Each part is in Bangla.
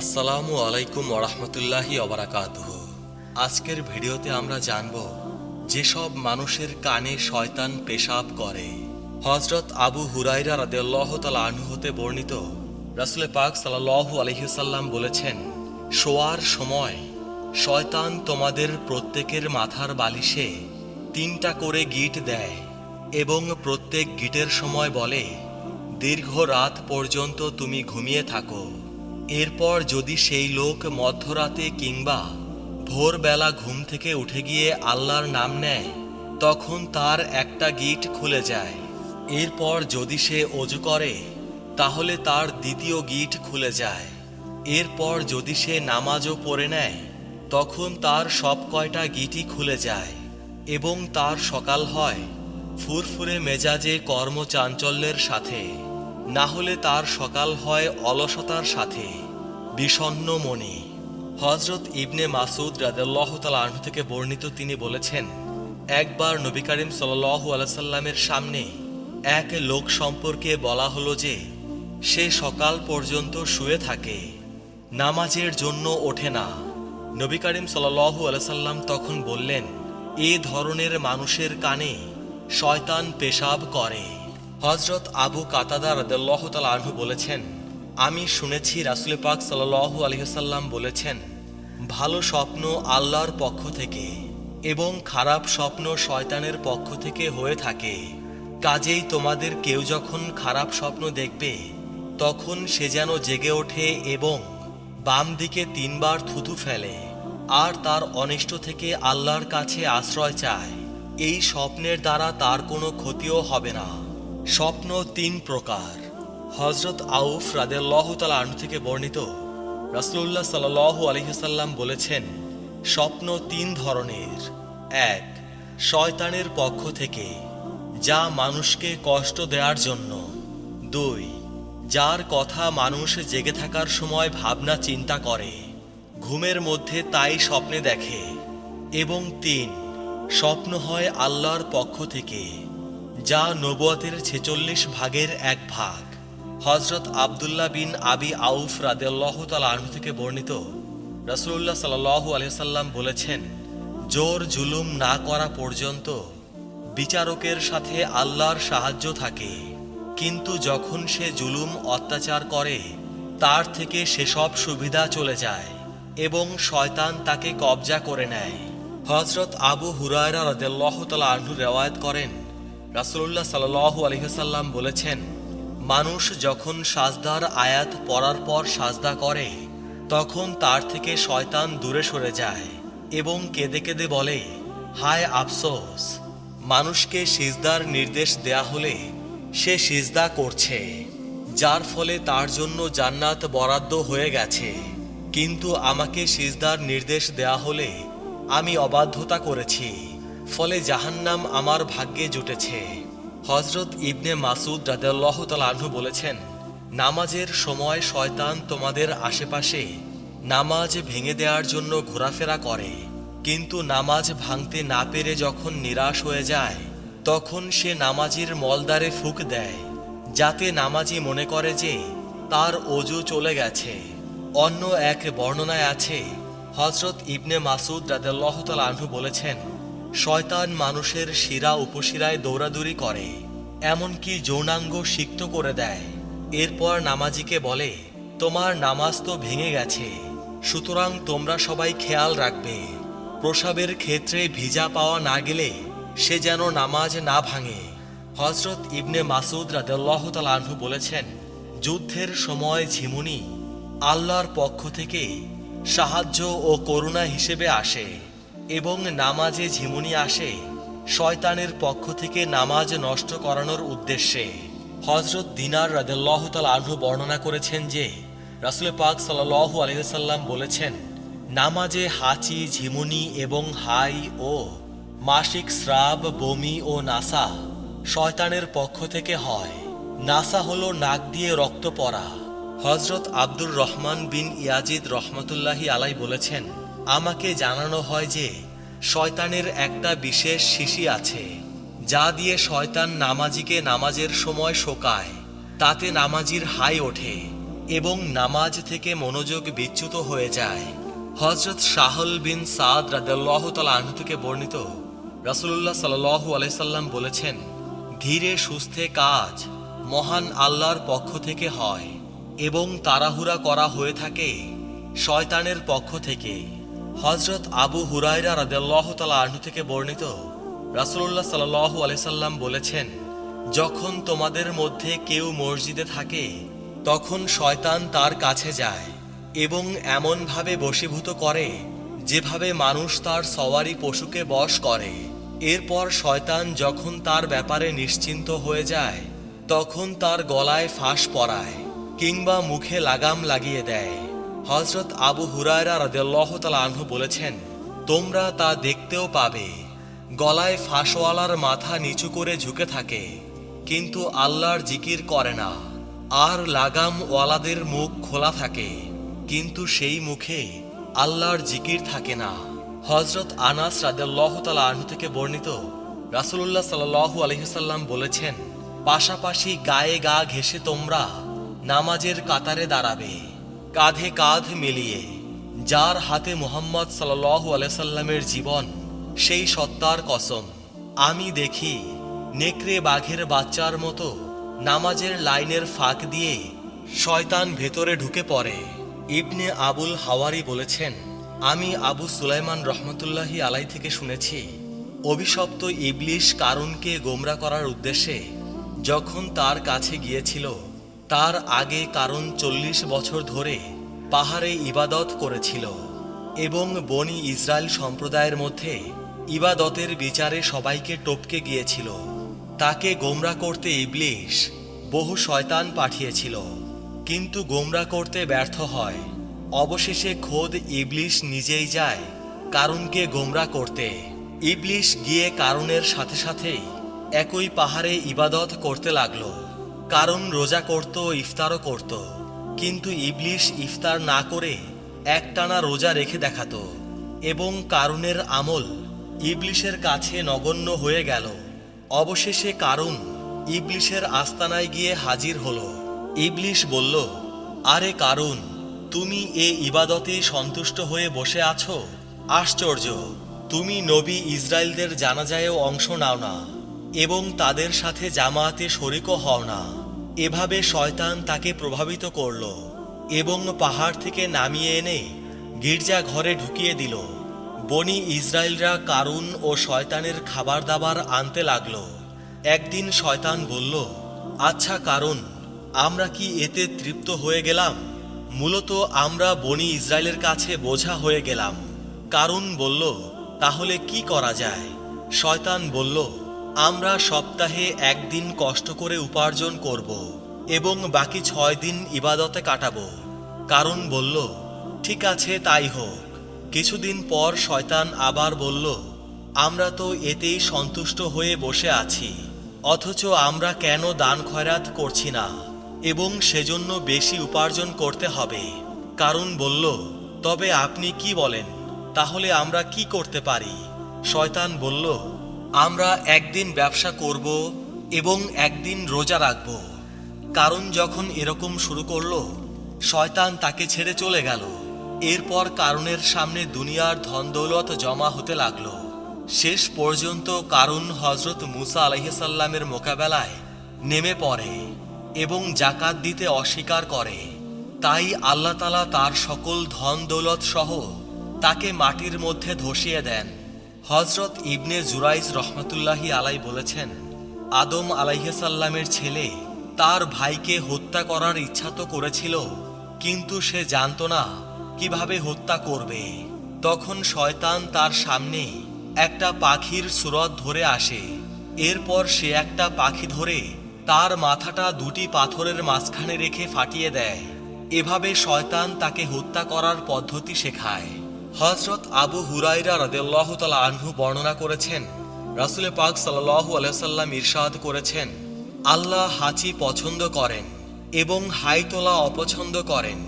আসসালামু আলাইকুম ওরহমতুল্লাহি অবরাকাতুহ আজকের ভিডিওতে আমরা জানব যেসব মানুষের কানে শয়তান পেশাব করে। হজরত আবু হুরাইরা রাদেল্লাহ তাল হতে বর্ণিত রাসুল পাক সাল্লাহ আলহিসাল্লাম বলেছেন, শোয়ার সময় শয়তান তোমাদের প্রত্যেকের মাথার বালিশে তিনটা করে গিট দেয় এবং প্রত্যেক গিটের সময় বলে, দীর্ঘ রাত পর্যন্ত তুমি ঘুমিয়ে থাকো। এরপর যদি সেই লোক মধ্যরাতে কিংবা ভোরবেলা ঘুম থেকে উঠে গিয়ে আল্লাহর নাম নেয়, তখন তার একটা গিট খুলে যায়। এরপর যদি সে অজু করে, তাহলে তার দ্বিতীয় গিট খুলে যায়। এরপর যদি সে নামাজও পড়ে নেয়, তখন তার সব কয়টা গিটই খুলে যায় এবং তার সকাল হয় ফুরফুরে মেজাজে কর্মচাঞ্চল্যের সাথে। না হলে তার সকাল হয় অলসতার সাথে বিষণ্ন মনে। হজরত ইবনে মাসুদ রাদেল্লাহ আনহু থেকে বর্ণিত তিনি বলেছেন, একবার নবী করিম সাল্লু আলাইসাল্লামের সামনে এক লোক সম্পর্কে বলা হলো যে, সে সকাল পর্যন্ত শুয়ে থাকে, নামাজের জন্য ওঠে না। নবী করিম সাল্লু আলাইসাল্লাম তখন বললেন, এ ধরনের মানুষের কানে শয়তান পেশাব করে। হজরত আবু কাতাদার রদাল্লাহ তাল আনহু বলেছেন, আমি শুনেছি রাসুল পাক সাল্লু আলহিসাল্লাম বলেছেন, ভালো স্বপ্ন আল্লাহর পক্ষ থেকে এবং খারাপ স্বপ্ন শয়তানের পক্ষ থেকে হয়ে থাকে। কাজেই তোমাদের কেউ যখন খারাপ স্বপ্ন দেখবে, তখন সে যেন জেগে ওঠে এবং বাম দিকে তিনবার থুতু ফেলে আর তার অনিষ্ট থেকে আল্লাহর কাছে আশ্রয় চায়। এই স্বপ্নের দ্বারা তার কোনো ক্ষতিও হবে না। স্বপ্ন তিন প্রকার। হজরত আউফ রাদেল্লাহ তালা আনু থেকে বর্ণিত। রাসুল্লাহ সাল্লাহ আলহিসাল্লাম বলেছেন, স্বপ্ন তিন ধরনের। এক, শয়তানের পক্ষ থেকে, যা মানুষকে কষ্ট দেওয়ার জন্য। দুই, যার কথা মানুষ জেগে থাকার সময় ভাবনা চিন্তা করে, ঘুমের মধ্যে তাই স্বপ্নে দেখে। এবং তিন, স্বপ্ন হয় আল্লাহর পক্ষ থেকে। যা নবুয়তের ছেচল্লিশ ভাগের এক ভাগ। হজরত আবদুল্লাহ বিন আবি আউফ রাদেল্লাহ তালু থেকে বর্ণিত। রসুল্লাহ সাল্লু আলিয়াল্লাম বলেছেন, জোর জুলুম না করা পর্যন্ত বিচারকের সাথে আল্লাহর সাহায্য থাকে। কিন্তু যখন সে জুলুম অত্যাচার করে, তার থেকে সেসব সুবিধা চলে যায় এবং শয়তান তাকে কবজা করে নেয়। হজরত আবু হুরায়রা রদেল্লাহ তালা আহ্ন রেওয়ায়ত করেন রাসুল্লাহ সাল্লু আলহিহাল্লাম বলেছেন, মানুষ যখন সাজদার আয়াত পড়ার পর সাজদা করে, তখন তার থেকে শয়তান দূরে সরে যায় এবং কেঁদে কেঁদে বলে, হায় আফসোস, মানুষকে সিজদার নির্দেশ দেয়া হলে সে সিজদা করছে, যার ফলে তার জন্য জান্নাত বরাদ্দ হয়ে গেছে। কিন্তু আমাকে সিজদার নির্দেশ দেয়া হলে আমি অবাধ্যতা করেছি। ফলে জাহান্নাম আমার ভাগ্যে জুটেছে। হজরত ইবনে মাসুদ রাদেল্লাহ তালু বলেছেন, নামাজের সময় শয়তান তোমাদের আশেপাশে নামাজ ভেঙে দেওয়ার জন্য ঘোরাফেরা করে। কিন্তু নামাজ ভাঙতে না পেরে যখন নিরাশ হয়ে যায়, তখন সে নামাজির মলদারে ফুক দেয়, যাতে নামাজি মনে করে যে তার অজু চলে গেছে। অন্য এক বর্ণনায় আছে হজরত ইবনে মাসুদ রাদেল্লাহ আনহু বলেছেন শয়তান মানুষের শিরা উপশিরায় দৌড়াদৌড়ি করে, এমনকি যৌনাঙ্গ সিক্ত করে দেয়। এরপর নামাজিকে বলে, তোমার নামাজ তো ভেঙে গেছে, সুতরাং তোমরা সবাই খেয়াল রাখবে। প্রসাবের ক্ষেত্রে ভিজা পাওয়া না গেলে সে যেন নামাজ না ভাঙে। হজরত ইবনে মাসুদ রাদেল্লাহ আনহু বলেছেন, যুদ্ধের সময় ঝিমুনি আল্লাহর পক্ষ থেকে সাহায্য ও করুণা হিসেবে আসে। এবং নামাজে ঝিমুনি আসে, শয়তানের পক্ষ থেকে নামাজ নষ্ট করানোর উদ্দেশ্যে। হজরত দিনার রাদেল্লাহ তাল বর্ণনা করেছেন যে, রাসুল পাক সাল্লাহু আলহিসাল্লাম বলেছেন, নামাজে হাঁচি, ঝিমুনি এবং হাই ও মাসিক স্রাব, বমি ও নাসা শয়তানের পক্ষ থেকে হয়। নাসা হলো নাক দিয়ে রক্ত পড়া। হজরত আব্দুর রহমান বিন ইয়াজিদ রহমতুল্লাহি আলাই বলেছেন আমাকে জানানো হয় যে, শয়তানের একটা বিশেষ শিশি আছে, যা দিয়ে শয়তান নামাজিকে নামাজের সময় শোকায়। তাতে নামাজির হাই ওঠে এবং নামাজ থেকে মনোযোগ বিচ্যুত হয়ে যায়। হজরত শাহল বিন সাদ রাদাল্লাহ আনহু থেকে বর্ণিত রাসুল্লাহ সাল্লু আলাইসাল্লাম বলেছেন, ধীরে সুস্থে কাজ মহান আল্লাহর পক্ষ থেকে হয় এবং তাড়াহুড়া করা হয়ে থাকে শয়তানের পক্ষ থেকে। হজরত আবু হুরাইরা রাদাল্লাহ তালা আনহু থেকে বর্ণিত রাসুল্লাহ সাল্লু আলাইসাল্লাম বলেছেন, যখন তোমাদের মধ্যে কেউ মসজিদে থাকে, তখন শয়তান তার কাছে যায় এবং এমনভাবে বশীভূত করে যেভাবে মানুষ তার সওয়ারি পশুকে বশ করে। এরপর শয়তান যখন তার ব্যাপারে নিশ্চিন্ত হয়ে যায়, তখন তার গলায় ফাঁস পরায় কিংবা মুখে লাগাম লাগিয়ে দেয়। হজরত আবু হুরায়রা রাদিয়াল্লাহু তাআলা আনহু বলেছেন, তোমরা তা দেখতেও পাবে। গলায় ফাঁসওয়ালার মাথা নিচু করে ঝুঁকে থাকে, কিন্তু আল্লাহর জিকির করে না। আর লাগাম ওয়ালাদের মুখ খোলা থাকে, কিন্তু সেই মুখে আল্লাহর জিকির থাকে না। হজরত আনাস রাদিয়াল্লাহ তালা আনহু থেকে বর্ণিত রাসূলুল্লাহ সাল্লাল্লাহু আলহিসাল্লাম বলেছেন, পাশাপাশি গায়ে গা ঘেঁষে তোমরা নামাজের কাতারে দাঁড়াবে। কাঁধে কাঁধ মিলিয়ে যার হাতে মোহাম্মদ সাল্লাল্লাহু আলাইসাল্লামের জীবন, সেই সত্তার কসম। আমি দেখি নেকড়ে বাঘের বাচ্চার মতো নামাজের লাইনের ফাঁক দিয়ে শয়তান ভেতরে ঢুকে পড়ে। ইবনে আবুল হাওয়ারি বলেছেন, আমি আবু সুলাইমান রহমতুল্লাহি আলাই থেকে শুনেছি, অভিশপ্ত ইবলিশ কারুনকে গোমরা করার উদ্দেশ্যে যখন তার কাছে গিয়েছিল তার আগে কারণ চল্লিশ বছর ধরে পাহাড়ে ইবাদত করেছিল এবং বনি ইসরায়েল সম্প্রদায়ের মধ্যে ইবাদতের বিচারে সবাইকে টপকে গিয়েছিল। তাকে গোমরা করতে ইবলিশ বহু শয়তান পাঠিয়েছিল। কিন্তু গোমরা করতে ব্যর্থ হয়। অবশেষে খোদ ইবলিশ নিজেই যায় কারণকে গোমরা করতে। ইবলিশ গিয়ে কারণের সাথে সাথেই একই পাহাড়ে ইবাদত করতে লাগল। কারণ রোজা করত, ইফতারও করত। কিন্তু ইবলিশ ইফতার না করে একটানা রোজা রেখে দেখাতো। এবং কারুনের আমল ইবলিশের কাছে নগণ্য হয়ে গেল। অবশেষে কারুন ইবলিশের আস্তানায় গিয়ে হাজির হলো। ইবলিশ বলল, আরে কারুন, তুমি এ ইবাদতে সন্তুষ্ট হয়ে বসে আছো? আশ্চর্য, তুমি নবী ইসরায়েলদের জানাজায়ও অংশ নাও না। এবং তাদের সাথে জামাতে শরিকও হও না। এভাবে শয়তান তাকে প্রভাবিত করল এবং পাহাড় থেকে নামিয়ে এনে গির্জা ঘরে ঢুকিয়ে দিল। বনি ইসরায়েলরা কারুন ও শয়তানের খাবার দাবার আনতে লাগল। একদিন শয়তান বলল আচ্ছা কারণ আমরা কি এতে তৃপ্ত হয়ে গেলাম? মূলত আমরা বনি ইসরায়েলের কাছে বোঝা হয়ে গেলাম। কারণ বলল, তাহলে কি করা যায়? শয়তান বলল আমরা সপ্তাহে একদিন কষ্ট করে উপার্জন করব এবং বাকি ছয় দিন ইবাদতে কাটাবো। কারণ বলল, ঠিক আছে, তাই হোক। কিছুদিন পর শয়তান আবার বলল, আমরা তো এতেই সন্তুষ্ট হয়ে বসে আছি, অথচ আমরা কেন দান খয়রাত করছি না? এবং সেজন্য বেশি উপার্জন করতে হবে। কারণ বলল, তবে আপনি কি বলেন? তাহলে আমরা কি করতে পারি? শয়তান বলল আমরা একদিন ব্যবসা করব এবং একদিন রোজা রাখব। কারণ যখন এরকম শুরু করল, শয়তান তাকে ছেড়ে চলে গেল। এরপর কারণের সামনে দুনিয়ার ধন দৌলত জমা হতে লাগল। শেষ পর্যন্ত কারণ হজরত মুসা আলহিসাল্লামের মোকাবেলায় নেমে পড়ে এবং জাকাত দিতে অস্বীকার করে। তাই আল্লাহ তালা তার সকল ধন দৌলত সহ তাকে মাটির মধ্যে ধসিয়ে দেন। হজরত ইবনে জুরাইজ রহমতুল্লাহি আলাই বলেছেন, আদম আলাইসাল্লামের ছেলে তার ভাইকে হত্যা করার ইচ্ছা তো করেছিল, কিন্তু সে জানত না কীভাবে হত্যা করবে। তখন শয়তান তার সামনে একটা পাখির সুরত ধরে আসে, এরপর সে একটা পাখি ধরে তার মাথাটা দুটি পাথরের মাঝখানে রেখে ফাটিয়ে দেয়। এভাবে শয়তান তাকে হত্যা করার পদ্ধতি শেখায়। হজরত আবু হুরাইরা রদেল্লাহ তালা আনহু বর্ণনা করেছেন রাসুলে পাক সাল্লাহ আলাইসাল্লাম ইরশাদ করেছেন, আল্লাহ হাঁচি পছন্দ করেন এবং হাই তোলা অপছন্দ করেন।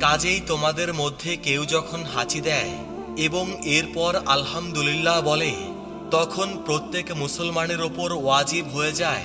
কাজেই তোমাদের মধ্যে কেউ যখন হাঁচি দেয় এবং এরপর আলহামদুলিল্লাহ বলে, তখন প্রত্যেক মুসলমানের ওপর ওয়াজিব হয়ে যায়,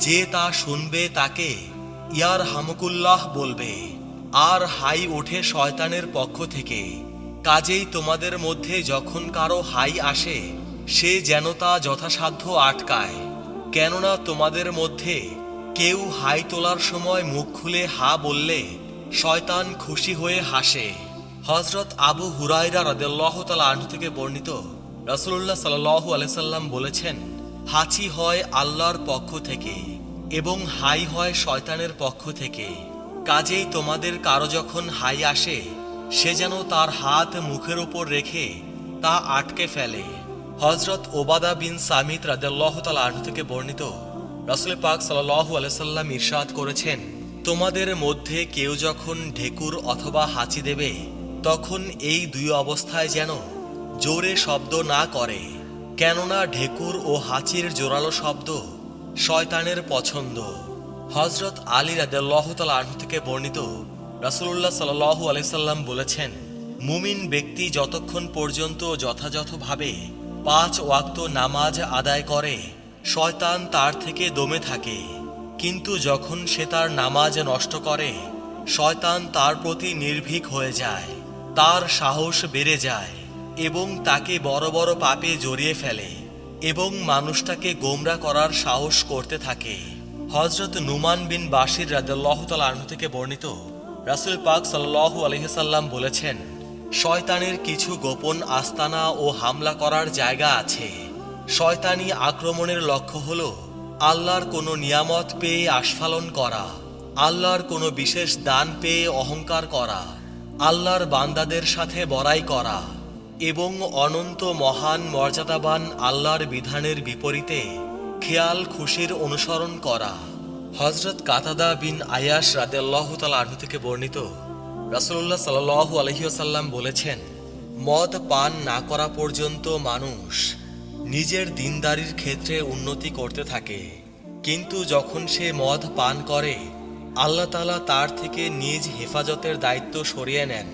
যে তা শুনবে তাকে ইয়ার হামকুল্লাহ বলবে। আর হাই ওঠে শয়তানের পক্ষ থেকে। কাজেই তোমাদের মধ্যে যখন কারও হাই আসে, সে যেন তা যথাসাধ্য আটকায়। কেননা তোমাদের মধ্যে কেউ হাই তোলার সময় মুখ খুলে হা বললে শয়তান খুশি হয়ে হাসে। হজরত আবু হুরাইরা রাদেল্লাহ তালা আনহু থেকে বর্ণিত রাসুল্লাহ সাল্লাহু আলাইসাল্লাম বলেছেন, হাঁচি হয় আল্লাহর পক্ষ থেকে এবং হাই হয় শয়তানের পক্ষ থেকে। কাজেই তোমাদের কারও যখন হাই আসে সে যেন তার হাত মুখের ওপর রেখে তা আটকে ফেলে। হজরত ওবাদা বিন সামিত তালা আনহু থেকে বর্ণিত রাসুল পাক সাল্লাহু আলাইসাল্লাম ইরশাদ করেছেন, তোমাদের মধ্যে কেউ যখন ঢেকুর অথবা হাঁচি দেবে, তখন এই দুই অবস্থায় যেন জোরে শব্দ না করে। কেননা ঢেকুর ও হাঁচির জোরালো শব্দ শয়তানের পছন্দ। হজরত আলী রাদেল্লাহ তালা আনহু থেকে বর্ণিত রাসুল্লাহ সাল্লাহু আলাইসাল্লাম বলেছেন, মুমিন ব্যক্তি যতক্ষণ পর্যন্ত যথাযথভাবে পাঁচ ওয়াক্ত নামাজ আদায় করে, শয়তান তার থেকে দমে থাকে। কিন্তু যখন সে তার নামাজ নষ্ট করে, শয়তান তার প্রতি নির্ভীক হয়ে যায়, তার সাহস বেড়ে যায় এবং তাকে বড় বড় পাপে জড়িয়ে ফেলে এবং মানুষটাকে গোমরা করার সাহস করতে থাকে। হজরত নুমান বিন বাসির রাজ্লাহ আনহু থেকে বর্ণিত রাসুল পাক সাল্লাহু আলহিসাল্লাম বলেছেন, শয়তানের কিছু গোপন আস্তানা ও হামলা করার জায়গা আছে। শয়তানি আক্রমণের লক্ষ্য হল আল্লাহর কোনো নিয়ামত পেয়ে আস্ফালন করা, আল্লাহর কোনো বিশেষ দান পেয়ে অহংকার করা, আল্লাহর বান্দাদের সাথে বড়াই করা এবং অনন্ত মহান মর্যাদাবান আল্লাহর বিধানের বিপরীতে খেয়াল খুশির অনুসরণ করা। হজরত কাতাদা বিন আয়াস রাদেল্লাহ তালু থেকে বর্ণিত রাসুল্লাহ সাল্লাহ আলহিউসাল্লাম বলেছেন, মদ পান না করা পর্যন্ত মানুষ নিজের দিনদারির ক্ষেত্রে উন্নতি করতে থাকে। কিন্তু যখন সে মদ পান করে, আল্লাহ তালা তার থেকে নিজ হেফাজতের দায়িত্ব সরিয়ে নেন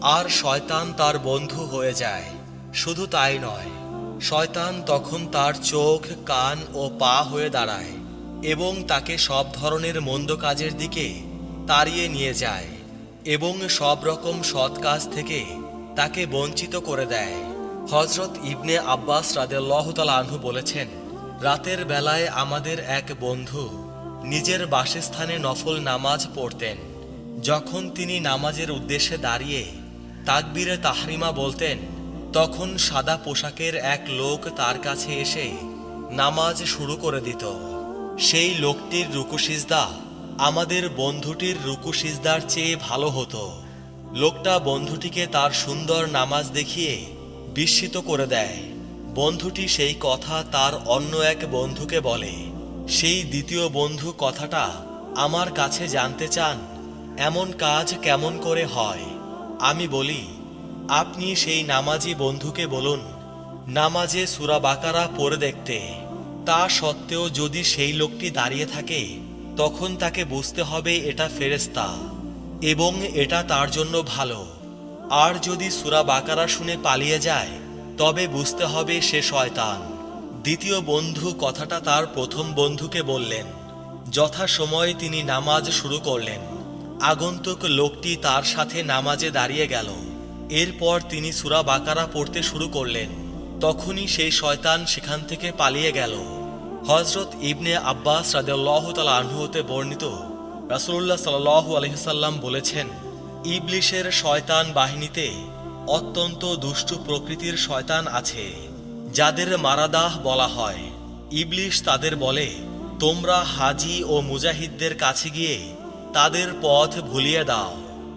আর শয়তান তার বন্ধু হয়ে যায়। শুধু তাই নয়, শয়তান তখন তার চোখ, কান ও পা হয়ে দাঁড়ায়। এবং তাকে সব ধরনের মন্দ কাজের দিকে তাড়িয়ে নিয়ে যায় এবং সব রকম সৎ কাজ থেকে তাকে বঞ্চিত করে দেয়। হজরত ইবনে আব্বাস রাদেল্লাহ আনহু বলেছেন, রাতের বেলায় আমাদের এক বন্ধু নিজের বাসস্থানে নফল নামাজ পড়তেন। যখন তিনি নামাজের উদ্দেশ্যে দাঁড়িয়ে তাকবীরে তাহরিমা বলতেন, তখন সাদা পোশাকের এক লোক তার কাছে এসে নামাজ শুরু করে দিত। সেই লোকটির রুকুসিজদা আমাদের বন্ধুটির রুকুসিজদার চেয়ে ভালো হতো। লোকটা বন্ধুটিকে তার সুন্দর নামাজ দেখিয়ে বিস্মিত করে দেয়। বন্ধুটি সেই কথা তার অন্য এক বন্ধুকে বলে, সেই দ্বিতীয় বন্ধু কথাটা আমার কাছে জানতে চান, এমন কাজ কেমন করে হয়? আমি বলি, আপনি সেই নামাজি বন্ধুকে বলুন, নামাজে সুরা বাকারা পড়ে দেখতে। তা সত্ত্বেও যদি সেই লোকটি দাঁড়িয়ে থাকে, তখন তাকে বুঝতে হবে এটা ফেরেস্তা এবং এটা তার জন্য ভালো। আর যদি সুরা বাকারা শুনে পালিয়ে যায়, তবে বুঝতে হবে সে শয়তান। দ্বিতীয় বন্ধু কথাটা তার প্রথম বন্ধুকে বললেন। যথাসময়ে তিনি নামাজ শুরু করলেন। আগন্তুক লোকটি তার সাথে নামাজে দাঁড়িয়ে গেল। এরপর তিনি সুরা বাকারা পড়তে শুরু করলেন। তখনই সেই শয়তান সেখান থেকে পালিয়ে গেল। হজরত ইবনে আব্বাস রাদেল্লাহ তালা আনহুতে বর্ণিত রাসুল্লাহ সাল্লাহ আলহিসাল্লাম বলেছেন, ইবলিশের শয়তান বাহিনীতে অত্যন্ত দুষ্টু প্রকৃতির শয়তান আছে, যাদের মারাদাহ বলা হয়। ইবলিশ তাদের বলে, তোমরা হাজি ও মুজাহিদদের কাছে গিয়ে তাদের পথ ভুলিয়ে দাও।